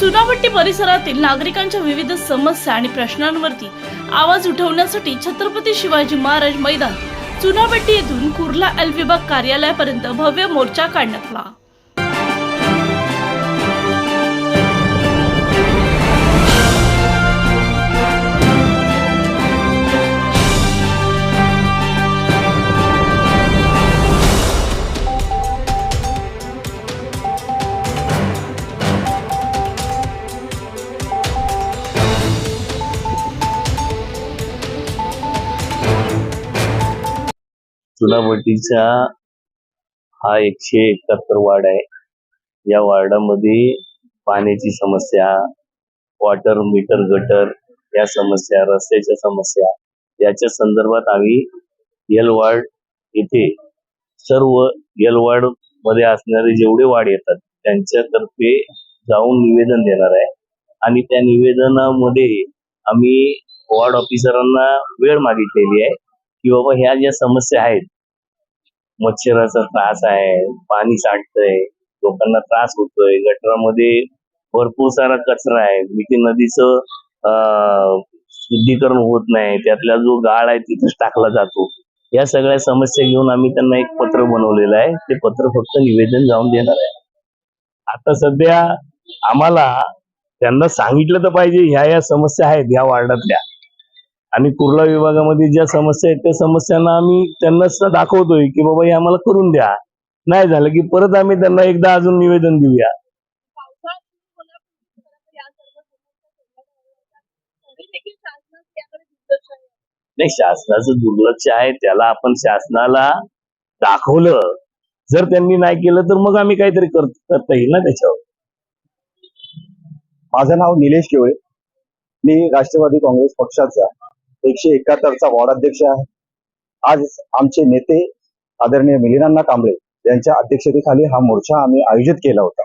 चुनावट्टी परिसरातील नागरिकांच्या विविध समस्या आणि प्रश्नांवरती आवाज उठवण्यासाठी छत्रपती शिवाजी महाराज मैदान चुनावट्टी येथून कुर्ला एल विभाग कार्यालयापर्यंत भव्य मोर्चा काढण्यात आला. चुनावटीचा हा एकशे एकाहत्तर वार्ड आहे. या वार्डामध्ये पाण्याची समस्या वॉटर मीटर गटर या समस्या रस्त्याच्या समस्या याच्या संदर्भात आम्ही एल वार्ड येथे सर्व एल वार्डमध्ये असणारे जेवढे वार्ड येतात त्यांच्यातर्फे जाऊन निवेदन देणार आहे. आणि त्या निवेदनामध्ये आम्ही वॉर्ड ऑफिसरांना वेळ मागितलेली आहे की बाबा ह्या ज्या समस्या आहेत मच्छराचा त्रास आहे पाणी साठतंय लोकांना त्रास होतोय. गटरामध्ये भरपूर सारा कचरा आहे. मिठी नदीचं शुद्धीकरण होत नाही. त्यातला जो गाळ आहे तिथेच टाकला जातो. या सगळ्या समस्या घेऊन आम्ही त्यांना एक पत्र बनवलेलं आहे. ते पत्र फक्त निवेदन जाऊन देणार आहे. आता सध्या आम्हाला त्यांना सांगितलं तर पाहिजे ह्या या समस्या आहेत ह्या वार्डातल्या. आणि कुर्ला विभागामध्ये ज्या समस्या आहेत त्या समस्यांना आम्ही त्यांनाच दाखवतोय की बाबा हे आम्हाला करून द्या. नाही झालं की परत आम्ही त्यांना एकदा अजून निवेदन देऊया. नाही शासनाचं दुर्लक्ष आहे त्याला आपण शासनाला दाखवलं. जर त्यांनी नाही केलं तर मग आम्ही काहीतरी कर- करता येईल ना त्याच्यावर. माझं नाव निलेश केवळे. मी राष्ट्रवादी काँग्रेस पक्षाचा एकशे एकाहत्तरचा वॉर्ड अध्यक्ष आहे. आज आमचे नेते आदरणीय मिलिनांना कांबळे यांच्या अध्यक्षतेखाली हा मोर्चा आम्ही आयोजित केला होता.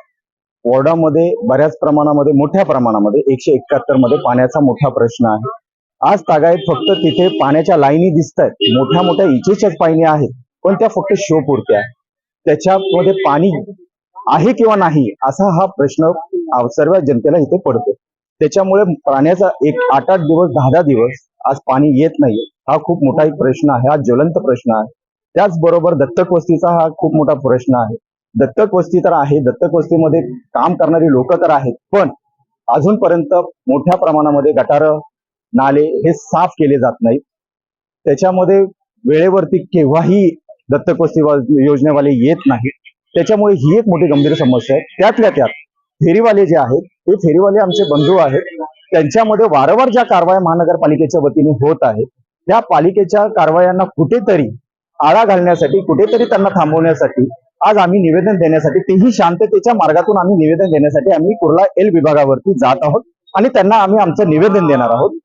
वॉर्डामध्ये बऱ्याच प्रमाणामध्ये मोठ्या प्रमाणामध्ये एकशे एकाहत्तरमध्ये पाण्याचा मोठा प्रश्न आहे. आज तागायत फक्त तिथे पाण्याच्या लाईनी दिसत आहेत मोठ्या मोठ्या इचेच्याच पाणी आहे पण त्या फक्त शो पुरत्या त्याच्यामध्ये पाणी आहे किंवा नाही असा हा प्रश्न सर्व जनतेला इथे पडतो त्याच्यामुळे पाण्याचा एक आठ आठ दिवस दहा दहा दिवस आज पाणी येत नाही हा खूप मोठा एक प्रश्न आहे. हा ज्वलंत प्रश्न आहे. त्याचबरोबर दत्तक वस्तीचा हा खूप मोठा प्रश्न आहे. दत्तक वस्ती तर आहे. दत्तक वस्तीमध्ये काम करणारी लोक तर आहेत. पण अजूनपर्यंत मोठ्या प्रमाणामध्ये गटार नाले हे साफ केले जात नाहीत. त्याच्यामध्ये वेळेवरती केव्हाही दत्तक वस्ती योजनेवाले येत नाहीत. त्याच्यामुळे ही एक मोठी गंभीर समस्या आहे. त्यातल्या त्यात फेरीवाले जे आहेत ते फेरीवाले आमचे बंधू आहेत. त्यांच्यामध्ये वारंवार ज्या कारवाया महानगरपालिकेच्या वतीने होत आहेत त्या पालिकेच्या कारवायांना कुठेतरी आळा घालण्यासाठी कुठेतरी त्यांना थांबवण्यासाठी आज आम्ही निवेदन देण्यासाठी तेही शांततेच्या मार्गातून आम्ही निवेदन देण्यासाठी आम्ही कुर्ला एल विभागावरती जात आहोत आणि त्यांना आम्ही आमचं निवेदन देणार आहोत.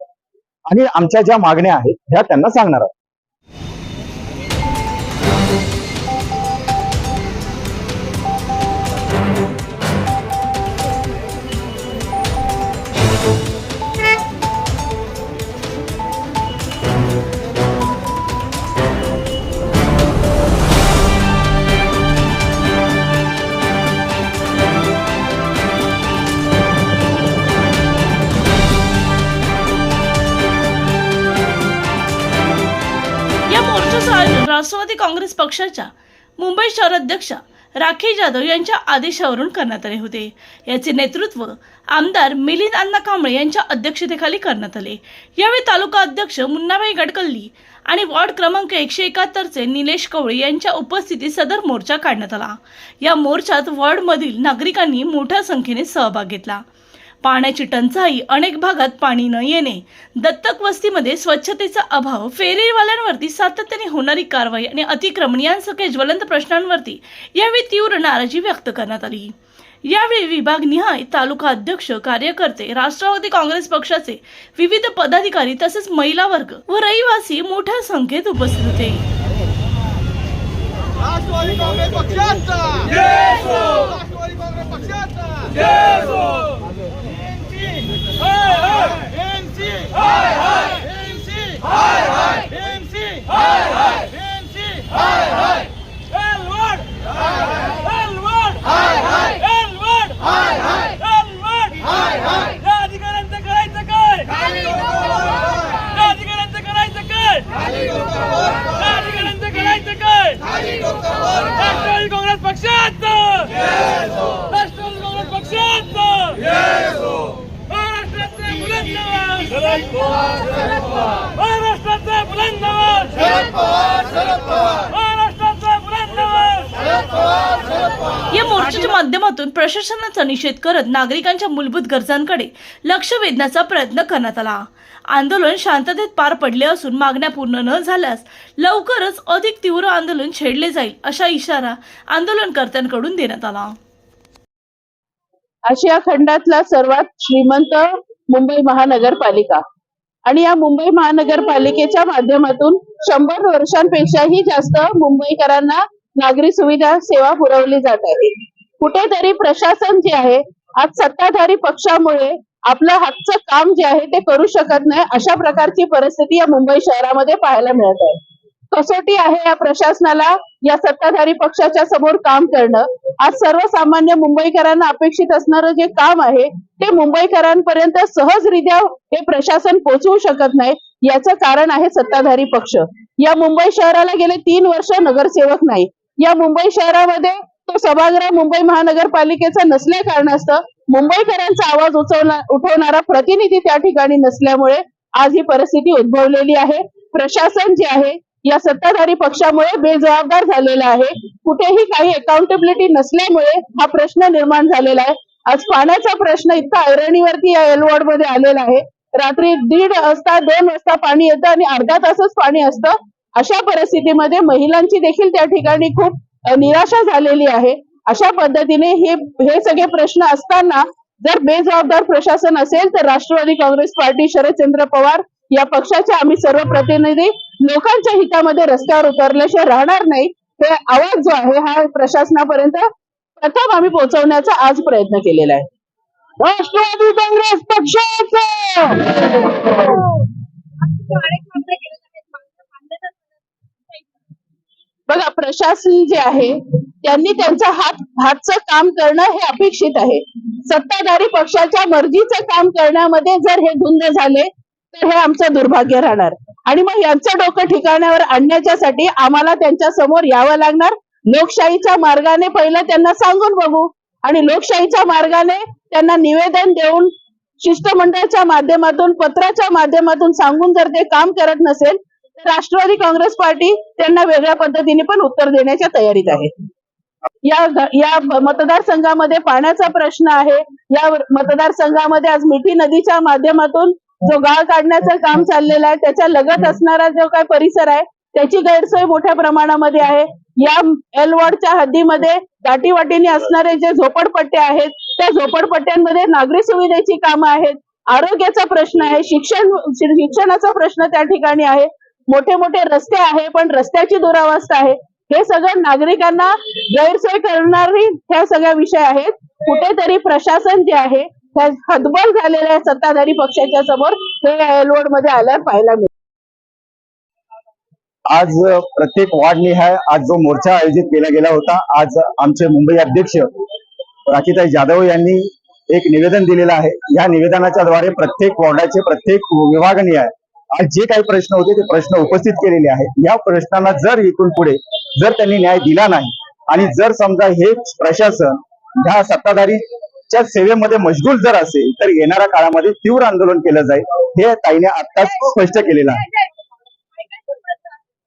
आणि आमच्या ज्या मागण्या आहेत ह्या त्यांना सांगणार आहोत. राष्ट्रवादी काँग्रेस पक्षाच्या मुंबई शहर अध्यक्ष राखी जाधव यांच्या आदेशावरून करण्यात आले होते. याचे नेतृत्व आमदार मिलिंद अण्णा कांबळे यांच्या अध्यक्षतेखाली करण्यात आले. यावेळी तालुका अध्यक्ष मुन्नाबाई गडकल्ली आणि वॉर्ड क्रमांक एकशे एकाहत्तरचे निलेश कवळे यांच्या उपस्थितीत सदर मोर्चा काढण्यात आला. या मोर्चात वॉर्डमधील नागरिकांनी मोठ्या संख्येने सहभाग घेतला. पाण्याची टंचाई अनेक भागात पाणी न येणे. दत्तक वस्तीमध्ये स्वच्छतेचा अभाव फेरीवाल्यांवरती सातत्याने होणारी कारवाई आणि अतिक्रमण यांसारख्या ज्वलंत प्रश्नांवरती यावेळी तीव्र नाराजी व्यक्त करण्यात आली. यावेळी विभागनिहाय तालुका अध्यक्ष कार्यकर्ते राष्ट्रवादी काँग्रेस पक्षाचे विविध पदाधिकारी तसेच महिला वर्ग व रहिवासी मोठ्या संख्येत उपस्थित होते. राष्ट्रवादी काँग्रेस पक्षाचा! राष्ट्रवादी काँग्रेस या मोर्चाच्या माध्यमातून प्रशासनाचा निषेध करत नागरिकांच्या मूलभूत गरजांकडे लक्ष वेधण्याचा प्रयत्न करण्यात आला. आंदोलन शांततेत पार पडले असून मागण्या पूर्ण न झाल्यास लवकरच अधिक तीव्र आंदोलन छेडले जाईल अशा इशारा आंदोलनकर्त्यांकडून देण्यात आला. आशिया खंडातला सर्वात श्रीमंत मुंबई महानगरपालिका. आणि या मुंबई महानगरपालिकेच्या माध्यमातून शंभर वर्षांपेक्षाही जास्त मुंबईकरांना नागरी सुविधा सेवा पुरवली जात आहे. कुठेतरी प्रशासन जे आहे आज सत्ताधारी पक्षामुळे आपलं हातचं काम जे आहे ते करू शकत नाही अशा प्रकारची परिस्थिती या मुंबई शहरामध्ये पाहायला मिळत आहे. कसोटी आहे या प्रशासनाला या सत्ताधारी पक्षाच्या समोर काम करणं. आज सर्वसामान्य मुंबईकरांना अपेक्षित असणारं जे काम आहे ते मुंबईकरांपर्यंत सहजरित्या हे प्रशासन पोहोचवू शकत नाही याचं कारण आहे सत्ताधारी पक्ष. या मुंबई शहराला गेले तीन वर्ष नगरसेवक नाही. या मुंबई शहरामध्ये तो सभागृह मुंबई महानगरपालिकेचा नसल्या कारणास्तव मुंबईकरांचा आवाज उचवला उठवणारा प्रतिनिधी त्या ठिकाणी नसल्यामुळे आज ही परिस्थिती उद्भवलेली आहे. प्रशासन जे आहे या सत्ताधारी पक्षामुळे बेजबाबदार झालेला आहे. कुठेही काही अकाउंटेबिलिटी नसल्यामुळे हा प्रश्न निर्माण झालेला आहे. आज पाण्याचा प्रश्न इतका ऐरणीवरती या एलवॉर्डमध्ये आलेला आहे. रात्री दीड वाजता दोन वाजता पाणी येतं आणि अर्धा तासच पाणी असतं. अशा परिस्थितीमध्ये महिलांची देखील त्या ठिकाणी खूप निराशा झालेली आहे. अशा पद्धतीने हे हे सगळे प्रश्न असताना जर बेजबाबदार प्रशासन असेल तर राष्ट्रवादी काँग्रेस पार्टी शरदचंद्र पवार या पक्षाचे आम्ही सर्व प्रतिनिधी लोकांच्या हितामध्ये रस्त्यावर उतरल्याशिवाय राहणार नाही. हे आवाज जो आहे हा प्रशासनापर्यंत प्रथम आम्ही पोहोचवण्याचा आज प्रयत्न केलेला आहे. राष्ट्रवादी काँग्रेस पक्षाच! बघा प्रशासन जे आहे त्यांनी त्यांचा हात हातचं काम करणं हे अपेक्षित आहे. सत्ताधारी पक्षाच्या मर्जीचं काम करण्यामध्ये जर हे धुंद झाले तर हे आमचं दुर्भाग्य राहणार. आणि मग यांचं डोकं ठिकाणावर आणण्याच्यासाठी आम्हाला त्यांच्यासमोर यावं लागणार. लोकशाहीच्या मार्गाने पहिलं त्यांना सांगून बघू. आणि लोकशाहीच्या मार्गाने त्यांना निवेदन देऊन शिष्टमंडळाच्या माध्यमातून पत्राच्या माध्यमातून सांगून जर ते काम करत नसेल तर राष्ट्रवादी काँग्रेस पार्टी त्यांना वेगळ्या पद्धतीने पण उत्तर देण्याच्या तयारीत आहे. या या मतदारसंघामध्ये पाण्याचा प्रश्न आहे. या मतदारसंघामध्ये आज मिठी नदीच्या माध्यमातून जो गाळ काढण्याचं काम चाललेलं आहे त्याच्या लगत असणारा जो काय परिसर आहे त्याची गैरसोय मोठ्या प्रमाणामध्ये आहे. या एल वॉर्डच्या हद्दीमध्ये दाटीवाटीने असणारे जे झोपडपट्टे आहेत त्या झोपडपट्ट्यांमध्ये नागरी सुविधेची कामं आहेत. आरोग्याचा प्रश्न आहे शिक्षण शिक्षणाचा प्रश्न त्या ठिकाणी आहे. मोठे मोठे रस्ते आहे पण रस्त्याची दुरावस्था आहे. हे सगळं नागरिकांना गैरसोय करणारी ह्या सगळ्या विषय आहेत. कुठेतरी प्रशासन जे आहे हतबल झालेल्या सत्ताधारी पक्षाच्या समोर हे एलवोडमध्ये आल्यावर पाहायला मिळत आज प्रत्येक वार्ड निहाय आज जो मोर्चा आयोजित केला गेला होता आज आमचे मुंबई अध्यक्ष राखीताई जाधव यांनी एक निवेदन दिलेलं आहे. या निवेदनाच्या द्वारे प्रत्येक वॉर्डाचे प्रत्येक विभागनिहाय आज जे काही प्रश्न होते ते प्रश्न उपस्थित केलेले आहेत. या प्रश्नांना जर इथून पुढे जर त्यांनी न्याय दिला नाही आणि जर समजा हे प्रशासन ह्या सत्ताधारी सत्ताधारीच्या सेवेमध्ये मशगूल जर असेल तर येणाऱ्या काळामध्ये तीव्र आंदोलन केलं जाईल हे ताईने आत्ताच स्पष्ट केलेलं आहे.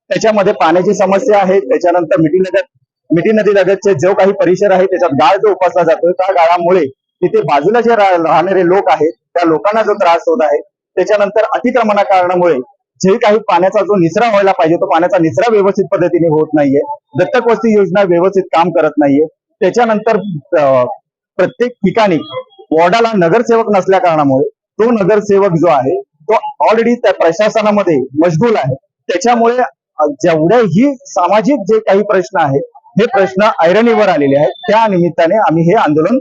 त्याच्यामध्ये पाण्याची समस्या आहे त्याच्यानंतर मिठी नगर मिठी नदी लगतचे जो काही परिसर आहे त्याच्यात गाळ जो उपासला जातो त्या गाळामुळे तिथे बाजूला जे राहणारे लोक आहेत त्या लोकांना जो त्रास होत आहे त्याच्यानंतर अतिक्रमणा कारणामुळे जे काही पाण्याचा जो निचरा व्हायला पाहिजे तो पाण्याचा निचरा व्यवस्थित पद्धतीने होत नाहीये. दत्तक वस्ती योजना व्यवस्थित काम करत नाहीये. त्याच्यानंतर अं, प्रत्येक ठिकाणी वॉर्डाला नगरसेवक नसल्या कारणामुळे तो नगरसेवक जो आहे तो ऑलरेडी त्या प्रशासनामध्ये मशगूल आहे. त्याच्यामुळे अ, जेवढेही सामाजिक जे काही प्रश्न आहेत हे प्रश्न ऐरणीवर आलेले आहेत. त्या निमित्ताने आम्ही हे आंदोलन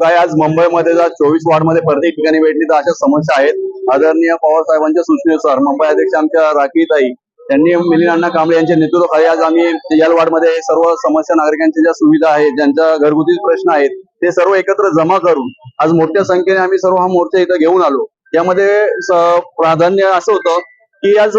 काय आज मुंबईमध्ये जर चोवीस वॉर्डमध्ये प्रत्येक ठिकाणी भेटली तर अशा समस्या आहेत. आदरणीय पवार साहेबांच्या सूचनेनुसार मुंबई अध्यक्ष आमच्या राखीताई त्यांनी मिलिंद अण्णा कांबळे यांच्या नेतृत्वाखाली आज आम्ही या वॉर्डमध्ये सर्व समस्या नागरिकांच्या ज्या सुविधा आहेत ज्यांच्या घरगुती प्रश्न आहेत ते सर्व एकत्र जमा करून आज मोठ्या संख्येने आम्ही सर्व हा मोर्चा इथं घेऊन आलो. यामध्ये प्राधान्य असं होतं की आज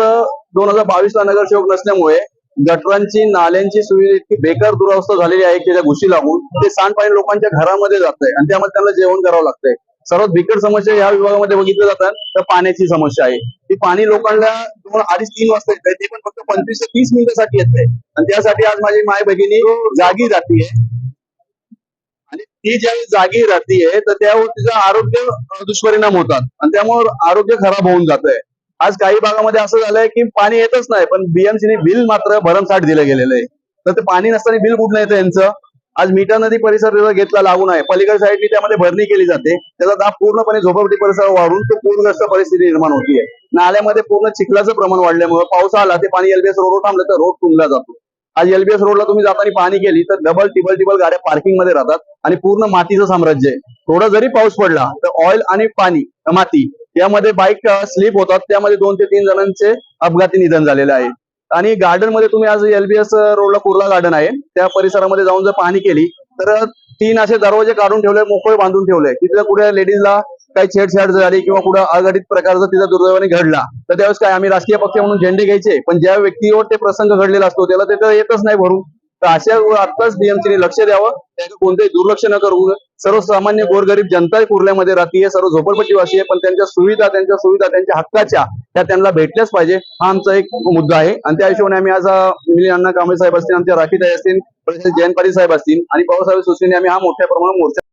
दोन हजार बावीस ला नगरसेवक नसल्यामुळे गटरांची नाल्यांची सुविधा इतकी बेकार दुरावस्था झालेली आहे की त्याच्या घुशी लागून ते सांडपाणी लोकांच्या घरामध्ये जात आहे आणि त्यामध्ये त्यांना जेवण करावं लागतंय. सर्वात बिकट समस्या या विभागामध्ये बघितलं जातात तर पाण्याची समस्या आहे. ती पाणी लोकांना दोन अडीच तीन वाजता येत ते पण फक्त पंचवीस ते तीस मिनिटासाठी येत आहे आणि त्यासाठी आज माझी माय बहिणी जागी राहतीये आणि ती ज्यावेळी जागी राहतीये तर त्यावर तिचा आरोग्य दुष्परिणाम होतात. आणि त्यामुळे आरोग्य खराब होऊन जात आहे आज काही भागामध्ये असं झालंय की पाणी येतच नाही पण बीएमसीने बिल मात्र भरमसाठ दिलं गेलेलं आहे. तर ते पाणी नसताना बिल कुठलं येतं यांचं? आज मीठा नदी परिसर तिथं घेतला लागून आहे. पलीकडे साईडनी त्यामध्ये भरणी केली जाते. त्याचा दाब पूर्णपणे झोपडपट्टी परिसर वाढून तो पूरग्रस्त परिस्थिती निर्माण होतीये नाल्यामध्ये पूर्ण चिखलाचं प्रमाण वाढल्यामुळे पाऊस आला ते पाणी एलबीएस रोडवर थांबलं तर रोड तुंबला जातो. आज एलबीएस रोडला तुम्ही जाताना पाणी केली तर डबल टिबल टिबल गाड्या पार्किंगमध्ये राहतात आणि पूर्ण मातीचं साम्राज्य आहे. थोडा जरी पाऊस पडला तर ऑइल आणि पाणी माती यामध्ये बाईक स्लिप होतात. त्यामध्ये दोन ते तीन जणांचे अपघाती निधन झालेले आहे. आणि गार्डनमध्ये तुम्ही आज एलबीएस रोडला कुर्ला गार्डन आहे. त्या परिसरामध्ये जाऊन जर पाहणी केली तर तीन असे दरवाजे काढून ठेवले मोकळे बांधून ठेवले. की तिथे कुठे लेडीजला काही छेडछाड झाली किंवा कुठं अघटित प्रकारचा तिचा दुर्दैवाने घडला तर त्यावेळेस काय आम्ही राजकीय पक्ष म्हणून झेंडे घ्यायचे. पण ज्या व्यक्तीवर ते प्रसंग घडलेला असतो त्याला ते येतच नाही भरून. तर अशा आत्ताच बीएमसीने लक्ष द्यावं. त्याचं कोणतंही दुर्लक्ष न करू सर्वसामान्य गोरगरीब जनता कुर्ल्यामध्ये राहतीये. सर्व झोपडपट्टीवासी आहे पण त्यांच्या सुविधा त्यांच्या सुविधा त्यांच्या हक्काच्या त्या त्यांना भेटल्याच पाहिजे. हा आमचा एक मुद्दा आहे. आणि त्या हिशोबाने आम्ही आज अं, मिलिंद अण्णा कांबळे साहेब असतील आमच्या राखीताई असतील जयंत पाटील साहेब असतील आणि पवारसाहेब सुशीने आम्ही हा मोठ्या प्रमाणात मोर्चा